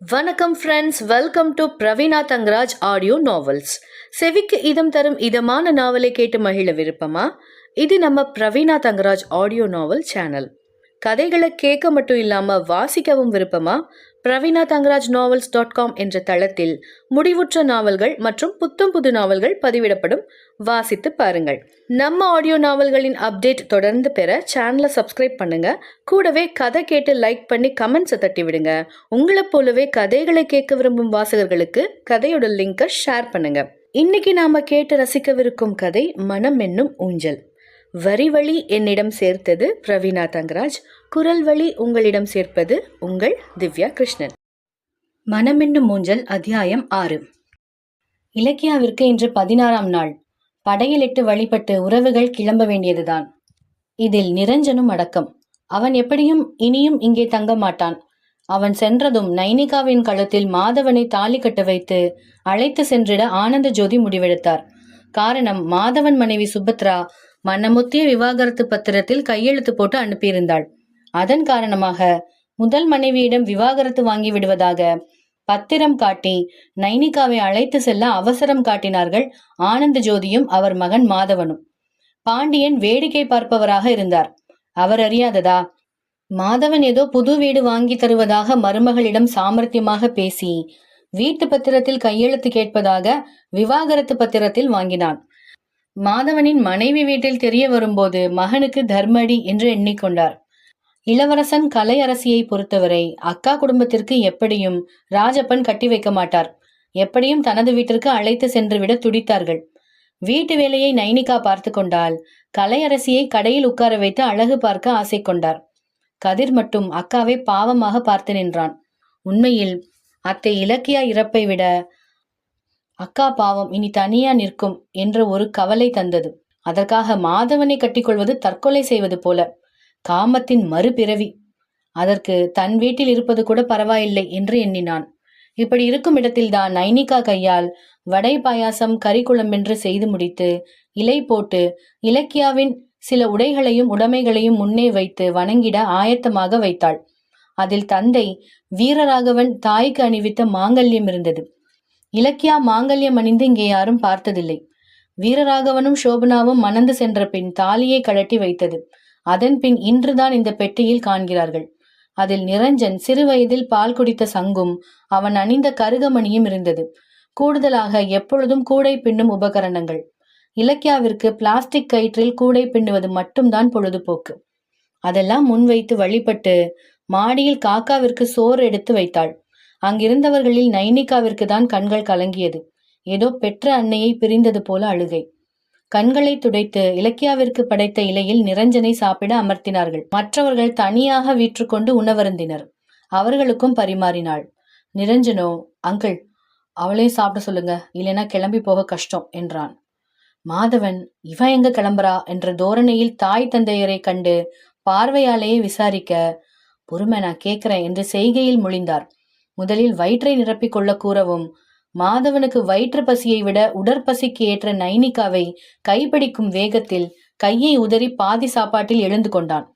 வணக்கம் friends welcome to Praveena Thangaraj audio novels செவிக்கு இதம் தரும் இதமான நாவலை கேட்டு மகிழ விருப்பமா? இது நம்ம Praveena Thangaraj audio novel channel கதைகளை கேட்க மட்டும் இல்லாம வாசிக்கவும் விருப்பமா? Praveena Thangaraj novels dot com என்ற தளத்தில் முடிவுற்ற நாவல்கள் மற்றும் புத்தம் புது நாவல்கள் பதிவிடப்படும். வாசித்து பாருங்கள். நம்ம ஆடியோ நாவல்களின் அப்டேட் தொடர்ந்து பெற சேனலை சப்ஸ்கிரைப் பண்ணுங்க. கூடவே கதை கேட்டு லைக் பண்ணி கமெண்ட்ஸை தட்டி விடுங்க உங்களைப் போலவே கதைகளை கேட்க விரும்பும் வாசகர்களுக்கு கதையோட லிங்கை ஷேர் பண்ணுங்க. இன்னைக்கு நாம கேட்டு ரசிக்கவிருக்கும் கதை மனம் என்னும் ஊஞ்சல். வரி வழி என்னிடம் சேர்த்தது பிரவீனா தங்கராஜ். குரல் வழி உங்களிடம் சேர்ப்பது உங்கள் திவ்யா கிருஷ்ணன். மனமென்னும் மூஞ்சல் அத்தியாயம் ஆறு. இலக்கியாவிற்கு இன்று பதினாறாம் நாள். படையிலிட்டு வழிபட்டு உறவுகள் கிளம்ப வேண்டியதுதான். இதில் நிரஞ்சனும் அடக்கம். அவன் எப்படியும் இனியும் இங்கே தங்க மாட்டான். அவன் சென்றதும் நைனிகாவின் கழுத்தில் மாதவனை தாலி கட்ட வைத்து அழைத்து சென்றிட ஆனந்த ஜோதி முடிவெடுத்தார். காரணம் மாதவன் மனைவி சுபத்ரா மன்னமுத்திய விவாகரத்து பத்திரத்தில் கையெழுத்து போட்டு அனுப்பியிருந்தாள். அதன் காரணமாக முதல் மனைவியிடம் விவாகரத்து வாங்கி விடுவதாக பத்திரம் காட்டி நைனிகாவை அழைத்து செல்ல அவசரம் காட்டினார்கள் ஆனந்த ஜோதியும் அவர் மகன் மாதவனும். பாண்டியன் வேடிக்கை பார்ப்பவராக இருந்தார். அவர் அறியாததா? மாதவன் ஏதோ புது வீடு வாங்கி தருவதாக மருமகளிடம் சாமர்த்தியமாக பேசி வீட்டு பத்திரத்தில் கையெழுத்து கேட்பதாக விவாகரத்து பத்திரத்தில் வாங்கினான். மாதவனின் மனைவி வீட்டில் தெரிய வரும்போது மகனுக்கு தர்மடி என்று எண்ணிக்கொண்டார். இளவரசன் கலை அரசியை பொறுத்தவரை அக்கா குடும்பத்திற்கு எப்படியும் ராஜப்பன் கட்டி வைக்க மாட்டார். எப்படியும் தனது வீட்டிற்கு அழைத்து சென்றுவிட துடித்தார்கள். வீட்டு வேலையை நைனிகா பார்த்து கொண்டால் கலையரசியை கடையில் உட்கார வைத்து அழகு பார்க்க ஆசை கொண்டார். கதிர் மட்டும் அக்காவை பாவமாக பார்த்து நின்றான். உண்மையில் அத்தை இலக்கியா இறப்பை விட அக்கா பாவம் இனி தனியா நிற்கும் என்ற ஒரு கவலை தந்தது. அதற்காக மாதவனை கட்டிக்கொள்வது தற்கொலை செய்வது போல. காமத்தின் மறுபிறவி. அதற்கு தன் வீட்டில் இருப்பது கூட பரவாயில்லை என்று எண்ணினான். இப்படி இருக்கும் இடத்தில்தான் நைனிகா கையால் வடை பாயாசம் கறிக்குழம்பென்று செய்து முடித்து இலை போட்டு இலக்கியாவின் சில உடைகளையும் உடைமைகளையும் முன்னே வைத்து வணங்கிட ஆயத்தமாக வைத்தாள். அதில் தந்தை வீரராகவன் தாய்க்கு அணிவித்த மாங்கல்யம் இருந்தது. இலக்கியா மாங்கல்யம் அணிந்து இங்கே யாரும் பார்த்ததில்லை. வீரராகவனும் சோபனாவும் மணந்து சென்ற பின் தாலியை கழட்டி வைத்தது. அதன் பின் இன்றுதான் இந்த பெட்டியில் காண்கிறார்கள். அதில் நிரஞ்சன் சிறுவயதில் பால் குடித்த சங்கும் அவன் அணிந்த கருகமணியும் இருந்தது. கூடுதலாக எப்பொழுதும் கூடை பின்னும் உபகரணங்கள். இலக்கியாவிற்கு பிளாஸ்டிக் கயிற்றில் கூடை பின்னுவது மட்டும்தான் பொழுதுபோக்கு. அதெல்லாம் முன்வைத்து வழிபட்டு மாடியில் காக்காவிற்கு சோறு எடுத்து வைத்தாள். அங்கிருந்தவர்களில் நைனிகாவிற்கு தான் கண்கள் கலங்கியது. ஏதோ பெற்ற அன்னையை பிரிந்தது போல அழுகை. கண்களை துடைத்து இலக்கியாவிற்கு படைத்த இலையில் நிரஞ்சனை சாப்பிட அமர்த்தினார்கள். மற்றவர்கள் தனியாக வீற்றுக்கொண்டு உணவருந்தினர் அவர்களுக்கும் பரிமாறினாள். நிரஞ்சனோ அங்கிள் அவளையும் சாப்பிட சொல்லுங்க. இல்லைன்னா கிளம்பி போக கஷ்டம் என்றான். மாதவன் இவன் எங்க கிளம்புறா? என்ற தோரணையில் தாய் தந்தையரை கண்டு பார்வையாலேயே விசாரிக்க பொறுமை நான் கேட்கிறேன் என்று செய்கையில் முழிந்தார். முதலில் வயிற்றை நிரப்பிக் கொள்ள கூறவும். மாதவனுக்கு வயிற்று பசியை விட உடற்பசிக்கு ஏற்ற நைனிகாவை கைப்பிடிக்கும் வேகத்தில் கையை உதறி பாதி சாப்பாட்டில் எழுந்து கொண்டான்.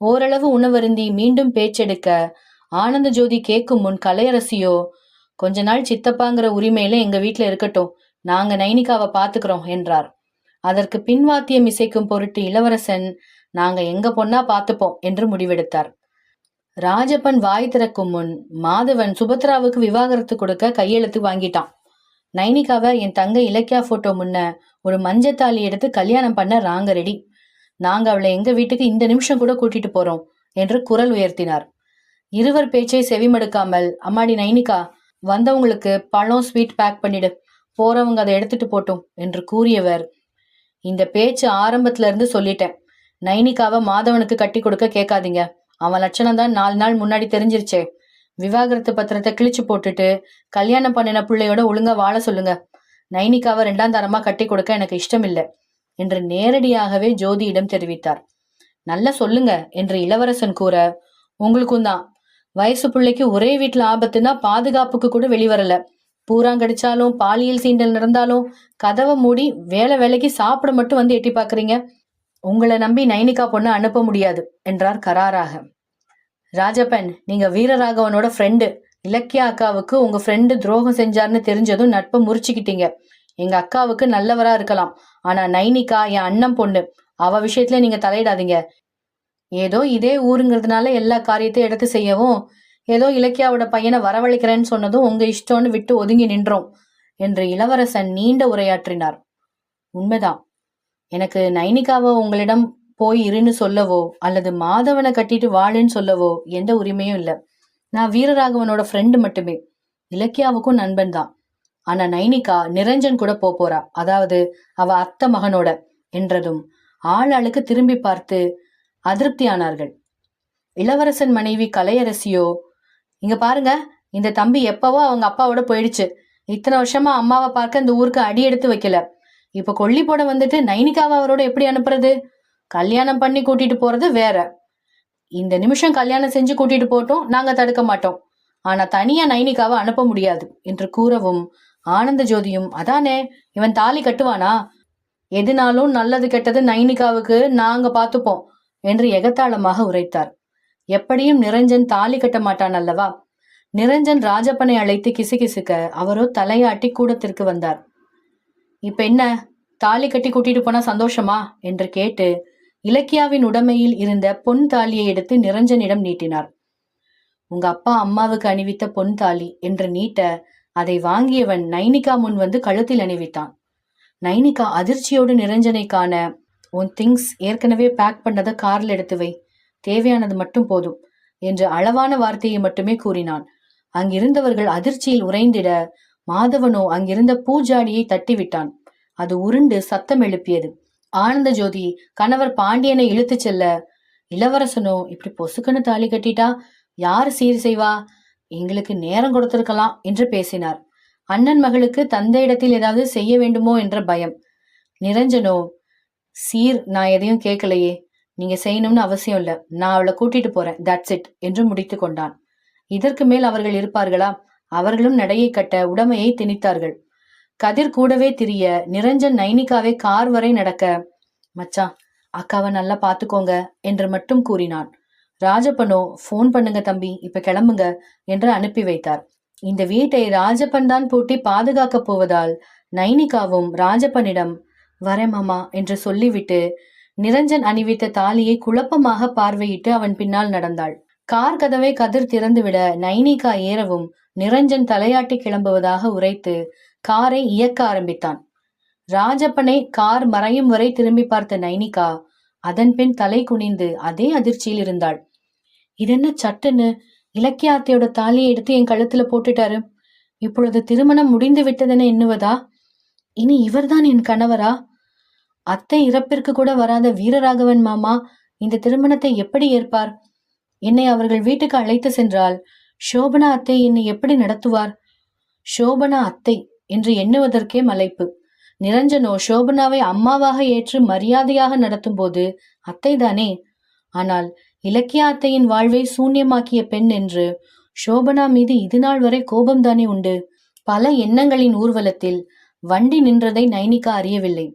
ஓரளவு உணவருந்தி மீண்டும் பேச்செடுக்க ஆனந்த ஜோதி கேட்கும் முன் கலையரசியோ கொஞ்ச நாள் சித்தப்பாங்கிற உரிமையில எங்க வீட்டுல இருக்கட்டும் நாங்க நைனிகாவை பாத்துக்கிறோம் என்றார். அதற்கு பின்வாத்தியம் இசைக்கும் பொருட்டு இளவரசன் நாங்க எங்க பொண்ணா பாத்துப்போம் என்று முடிவெடுத்தார். ராஜப்பன் வாய் திறக்கும் முன் மாதவன் சுபத்ராவுக்கு விவாகரத்து கொடுக்க கையெழுத்து வாங்கிட்டான். நைனிகாவை என் தங்க இலக்கியா போட்டோ முன்ன ஒரு மஞ்சத்தாலி எடுத்து கல்யாணம் பண்ண ராங்க ரெடி நாங்க அவளை எங்க வீட்டுக்கு இந்த நிமிஷம் கூட கூட்டிட்டு போறோம் என்று குரல் உயர்த்தினார். இருவர் பேச்சை செவிமடுக்காமல் அம்மாடி நைனிகா வந்தவங்களுக்கு பழம் ஸ்வீட் பேக் பண்ணிடு. போறவங்க அதை எடுத்துட்டு போட்டும் என்று கூறியவர். இந்த பேச்சு ஆரம்பத்துல இருந்து சொல்லிட்டேன். நைனிகாவை மாதவனுக்கு கட்டி கொடுக்க கேட்காதீங்க. அவன் லட்சணம் தான் நாலு நாள் முன்னாடி தெரிஞ்சிருச்சே. விவாகரத்து பத்திரத்தை கிழிச்சு போட்டுட்டு கல்யாணம் பண்ணின பிள்ளையோட ஒழுங்கா வாழ சொல்லுங்க. நைனிகாவை ரெண்டாம் தரமா கட்டி கொடுக்க எனக்கு இஷ்டம் இல்லை என்று நேரடியாகவே ஜோதியிடம் தெரிவித்தார். நல்ல சொல்லுங்க என்று இளவரசன் கூற உங்களுக்கும் தான். வயசு பிள்ளைக்கு ஒரே வீட்டுல ஆபத்துனா பாதுகாப்புக்கு கூட வெளிவரல. பூராங்கடிச்சாலும் பாலியல் சீண்டல் நடந்தாலும் கதவை மூடி வேலை வேலைக்கு சாப்பிட மட்டும் வந்து எட்டி பாக்குறீங்க உங்களை நம்பி நைனிகா பொண்ணு அனுப்ப முடியாது என்றார் கராராக. ராஜப்பன் நீங்க வீரராகவனோட ஃப்ரெண்டு இலக்கியா அக்காவுக்கு உங்க ஃப்ரெண்டு துரோகம் செஞ்சாருன்னு தெரிஞ்சதும் நட்பை முறிச்சுக்கிட்டீங்க. எங்க அக்காவுக்கு நல்லவரா இருக்கலாம் ஆனா நைனிகா என் அண்ணன் பொண்ணு அவ விஷயத்துல நீங்க தலையிடாதீங்க. ஏதோ இதே ஊருங்கிறதுனால எல்லா காரியத்தையும் எடுத்து செய்யவும் ஏதோ இலக்கியாவோட பையனை வரவழைக்கிறேன்னு சொன்னதும் உங்க இஷ்டம்னு விட்டு ஒதுங்கி நின்றோம் என்று இளவரசன் நீண்ட உரையாற்றினார். உண்மைதான் எனக்கு நைனிகாவை உங்களிடம் போய் இருன்னு சொல்லவோ அல்லது மாதவனை கட்டிட்டு வாழுன்னு சொல்லவோ எந்த உரிமையும் இல்லை. நான் வீரராகவனோட ஃப்ரெண்டு மட்டுமே. இலக்கியாவுக்கும் நண்பன் தான். ஆனா நைனிகா நிரஞ்சன் கூட போறா. அதாவது அவ அத்த மகனோட என்றதும் ஆள் ஆளுக்கு திரும்பி பார்த்து அதிருப்தியானார்கள் இளவரசன் மனைவி கலையரசியோ இங்க பாருங்க இந்த தம்பி எப்பவோ அவங்க அப்பாவோட போயிடுச்சு. இத்தனை வருஷமா அம்மாவை பார்க்க இந்த ஊருக்கு அடி எடுத்து வைக்கல. இப்ப கொல்லி போட வந்துட்டு நைனிகாவை அவரோட எப்படி அனுப்புறது? கல்யாணம் பண்ணி கூட்டிட்டு போறது வேற. இந்த நிமிஷம் கல்யாணம் செஞ்சு கூட்டிட்டு போட்டோம் நாங்க தடுக்க மாட்டோம். ஆனா தனியா நைனிகாவை அனுப்ப முடியாது என்று கூறவும் ஆனந்த ஜோதியும் அதானே இவன் தாலி கட்டுவானா? எதுனாலும் நல்லது கெட்டது நைனிகாவுக்கு நாங்க பார்த்துப்போம் என்று எகத்தாளமாக உரைத்தார். எப்படியும் நிரஞ்சன் தாலி கட்ட மாட்டான் அல்லவா? நிரஞ்சன் ராஜப்பனை அழைத்து கிசுகிசுக்க அவரோ தலையாட்டி கூடத்திற்கு வந்தார். இப்ப என்ன? தாலி கட்டி கூட்டிட்டு போனா சந்தோஷமா? என்று கேட்டு இலக்கியாவின் உடைமையில் இருந்த பொன் தாலியை எடுத்து நிரஞ்சனிடம் நீட்டினார். உங்க அப்பா அம்மாவுக்கு அணிவித்த பொன் தாலி என்று நீட்ட அதை வாங்கியவன் நைனிகா முன் வந்து கழுத்தில் அணிவித்தான். நைனிகா அதிர்ச்சியோடு நிரஞ்சனை காண உன் திங்ஸ் ஏற்கனவே பேக் பண்ணதை கார்ல எடுத்து வை. தேவையானது மட்டும் போதும் என்று அளவான வார்த்தையை மட்டுமே கூறினான். அங்கிருந்தவர்கள் அதிர்ச்சியில் உறைந்திட மாதவனோ அங்கிருந்த பூஜாடியை தட்டிவிட்டான். அது உருண்டு சத்தம் எழுப்பியது. ஆனந்த ஜோதி கணவர் பாண்டியனை இழுத்து செல்ல இளவரசனோ இப்படி பொசுக்குன்னு தாலி கட்டிட்டா யார் சீர் செய்வா? எங்களுக்கு நேரம் கொடுத்திருக்கலாம் என்று பேசினார். அண்ணன் மகளுக்கு தந்தையிடத்தில் ஏதாவது செய்ய வேண்டுமோ என்ற பயம். நிரஞ்சனோ சீர் நான் எதையும் கேட்கலையே. நீங்க செய்யணும்னு அவசியம் இல்ல. நான் அவளை கூட்டிட்டு போறேன். தட்ஸ் இட் என்று முடித்து கொண்டான். இதற்கு மேல் அவர்கள் இருப்பார்களா? அவர்களும் நடையை கட்ட உடமையை திணித்தார்கள். கதிர் கூடவே திரிய நிரஞ்சன் நைனிகாவை கார் வரை நடக்க மச்சான் அக்காவை நல்லா பாத்துக்கோங்க என்று மட்டும் கூறினான். ராஜப்பனோ போன் பண்ணுங்க தம்பி இப்ப கிளம்புங்க என்று அனுப்பி வைத்தார். இந்த வீட்டை ராஜப்பன் தான் பூட்டி பாதுகாக்கப் போவதால் நைனிகாவும் ராஜப்பனிடம் வரேன் மாமா என்று சொல்லிவிட்டு நிரஞ்சன் அணிவித்த தாலியை குழப்பமாக பார்வையிட்டு அவன் பின்னால் நடந்தாள். கார் கதவை கதிர் திறந்துவிட நைனிகா ஏறவும் நிரஞ்சன் தலையாட்டி கிளம்புவதாக உரைத்து காரை இயக்க ஆரம்பித்தான். ராஜப்பனை கார் மறையும் வரை திரும்பி பார்த்த நைனிகா அதன் பின் தலை குனிந்து அதே அதிர்ச்சியில் இருந்தாள். இதென்ன சட்டுன்னு? இலக்கியாத்தையோட தாலியை எடுத்து என் கழுத்துல போட்டுட்டாரு. இப்பொழுது திருமணம் முடிந்து விட்டதென எண்ணுவதா? இனி இவர்தான் என் கணவரா? அத்தை இறப்பிற்கு கூட வராத வீரராகவன் மாமா இந்த திருமணத்தை எப்படி ஏற்பார்? என்னை அவர்கள் வீட்டுக்கு அழைத்து சென்றால் சோபனா அத்தை என்னை எப்படி நடத்துவார்? சோபனா அத்தை என்று எண்ணுவதற்கே மலைப்பு. நிரஞ்சனோ சோபனாவை அம்மாவாக ஏற்று மரியாதையாக நடத்தும் போது அத்தைதானே? ஆனால் இலக்கியா அத்தையின் வாழ்வை சூன்யமாக்கிய பெண் என்று சோபனா மீது இதுநாள் வரை கோபம்தானே உண்டு? பல எண்ணங்களின் ஊர்வலத்தில் வண்டி நின்றதை நைனிகா அறியவில்லை.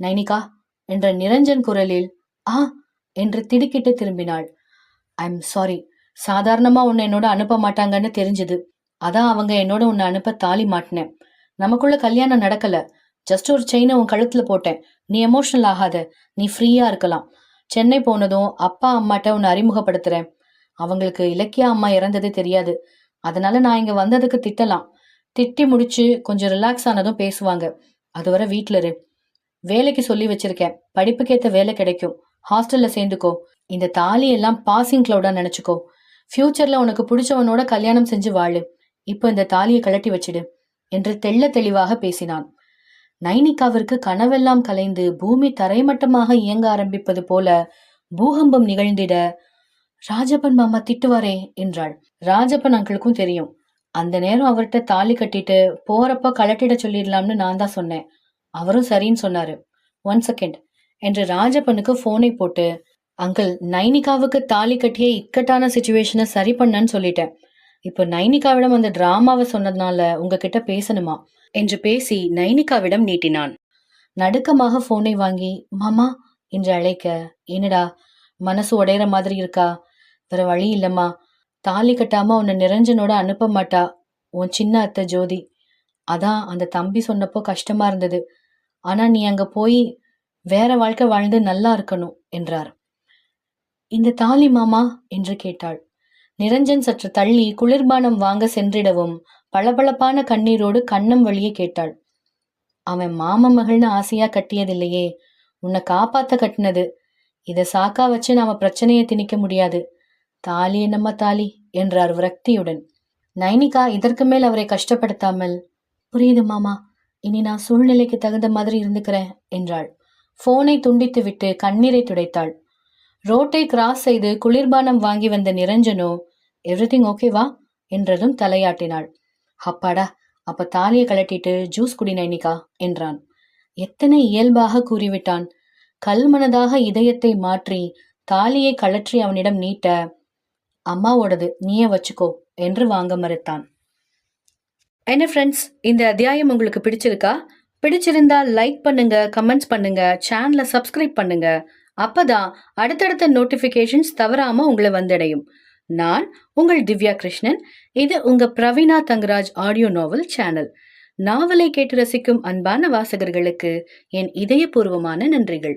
நைனிகா என்ற நிரஞ்சன் குரலில் ஆ என்று திடுக்கிட்டு திரும்பினாள். ஐம் சாரி சாதாரணமா உன்னை என்னோட அனுப்ப மாட்டாங்கன்னு தெரிஞ்சது. அதான் அவங்க என்னோட உன்னை அனுப்ப தாலி மாட்டினேன். நமக்குள்ள கல்யாணம் நடக்கல. ஜஸ்ட் ஒரு செயினை உன் கழுத்துல போட்டேன். நீ எமோஷனல் ஆகாத. நீ ஃப்ரீயா இருக்கலாம். சென்னை போனதும் அப்பா அம்மாட்ட உன்னை அறிமுகப்படுத்துறேன். அவங்களுக்கு இலக்கியா அம்மா இறந்தது தெரியாது. அதனால நான் இங்க வந்ததுக்கு திட்டலாம். திட்டி முடிச்சு கொஞ்சம் ரிலாக்ஸ் ஆனதும் பேசுவாங்க. அதுவரை வீட்ல இரு. வேலைக்கு சொல்லி வச்சிருக்கேன். படிப்புக்கேத்த வேலை கிடைக்கும். ஹாஸ்டல்ல சேர்ந்துக்கோ. இந்த தாலி எல்லாம் பாசிங் கிளவுடா நினைச்சுக்கோ. ஃபியூச்சர்ல உனக்கு பிடிச்சவனோட கல்யாணம் செஞ்சு வாழு. இப்போ இந்த தாலியை கழட்டி வச்சிடு என்று தெள்ள தெளிவாக பேசினான். நைனிகாவிற்கு கனவெல்லாம் கலைந்து பூமி தரைமட்டமாக இயங்க ஆரம்பிப்பது போல பூகம்பம் நிகழ்ந்திட ராஜப்பன் மாமா திட்டுவாரே என்றாள். ராஜப்பன் அங்கிளுக்கும் தெரியும். அந்த நேரம் அவர்கிட்ட தாலி கட்டிட்டு போறப்ப கலட்டிட சொல்லிடலாம்னு நான் தான் சொன்னேன். அவரும் சரின்னு சொன்னாரு. ஒன் செகண்ட் என்று ராஜப்பனுக்கு போனை போட்டு அங்கிள் நைனிகாவுக்கு தாலி கட்டிய இக்கட்டான சுச்சுவேஷனை சரி பண்ணன்னு சொல்லிட்டேன். இப்போ நைனிகாவிடம் அந்த டிராமாவை சொன்னதுனால உங்ககிட்ட பேசணுமா? என்று பேசி நைனிகாவிடம் நீட்டினான். நடுக்கமாக போனை வாங்கி மாமா என்று அழைக்க என்னடா மனசு உடையிற மாதிரி இருக்கா? வேற வழி இல்லம்மா. தாலி கட்டாம உன்னை நிரஞ்சனோட அனுப்ப மாட்டா. உன் சின்ன அத்தை ஜோதி. அதான் அந்த தம்பி சொன்னப்போ கஷ்டமா இருந்தது. ஆனா நீ அங்க போய் வேற வாழ்க்கை வாழ்ந்து நல்லா இருக்கணும் என்றார். இந்த தாலி மாமா என்று கேட்டாள். நிரஞ்சன் சற்று தள்ளி குளிர்பானம் வாங்க சென்றிடவும் பளபளப்பான கண்ணீரோடு கண்ணம் வழியே கேட்டாள். அவன் மாம மகள்னு ஆசையா கட்டியதில்லையே உன்னை காப்பாத்த கட்டினது. இத சாக்கா வச்சு நாம பிரச்சனையை திணிக்க முடியாது. தாலி என்னம்மா தாலி? என்றார் விரக்தியுடன். நைனிகா இதற்கு மேல் அவரை கஷ்டப்படுத்தாமல் புரியுது மாமா இனி நான் சூழ்நிலைக்கு தகுந்த மாதிரி இருந்துக்கிறேன் என்றாள். போனை துண்டித்து விட்டு கண்ணீரை துடைத்தாள். ரோட்டை கிராஸ் செய்து குளிர்பானம் வாங்கி வந்த நிரஞ்சனோ எவ்ரிதிங் ஓகேவா என்றதும் தலையாட்டினாள். அப்பாடா அப்ப தாலியை கலட்டிட்டு ஜூஸ் குடி என்றான். எத்தனை இயல்பாக கூறிவிட்டான். கல்மனதாக இதயத்தை மாற்றி தாலியை கழற்றி அவனிடம் நீட்ட அம்மாவோடது நீயே வச்சுக்கோ என்று வாங்க மறுத்தான். என்ன ஃப்ரெண்ட்ஸ் இந்த அத்தியாயம் உங்களுக்கு பிடிச்சிருக்கா? பிடிச்சிருந்தா லைக் பண்ணுங்க கமெண்ட்ஸ் பண்ணுங்க சேனலை சப்ஸ்கிரைப் பண்ணுங்க. அப்பதான் அடுத்தடுத்த நோட்டிஃபிகேஷன்ஸ் தவறாம உங்களை வந்தடையும். நான் உங்கள் திவ்யா கிருஷ்ணன். இது உங்க Praveena Thangaraj audio novel channel நாவலை கேட்டு ரசிக்கும் அன்பான வாசகர்களுக்கு என் இதயபூர்வமான நன்றிகள்.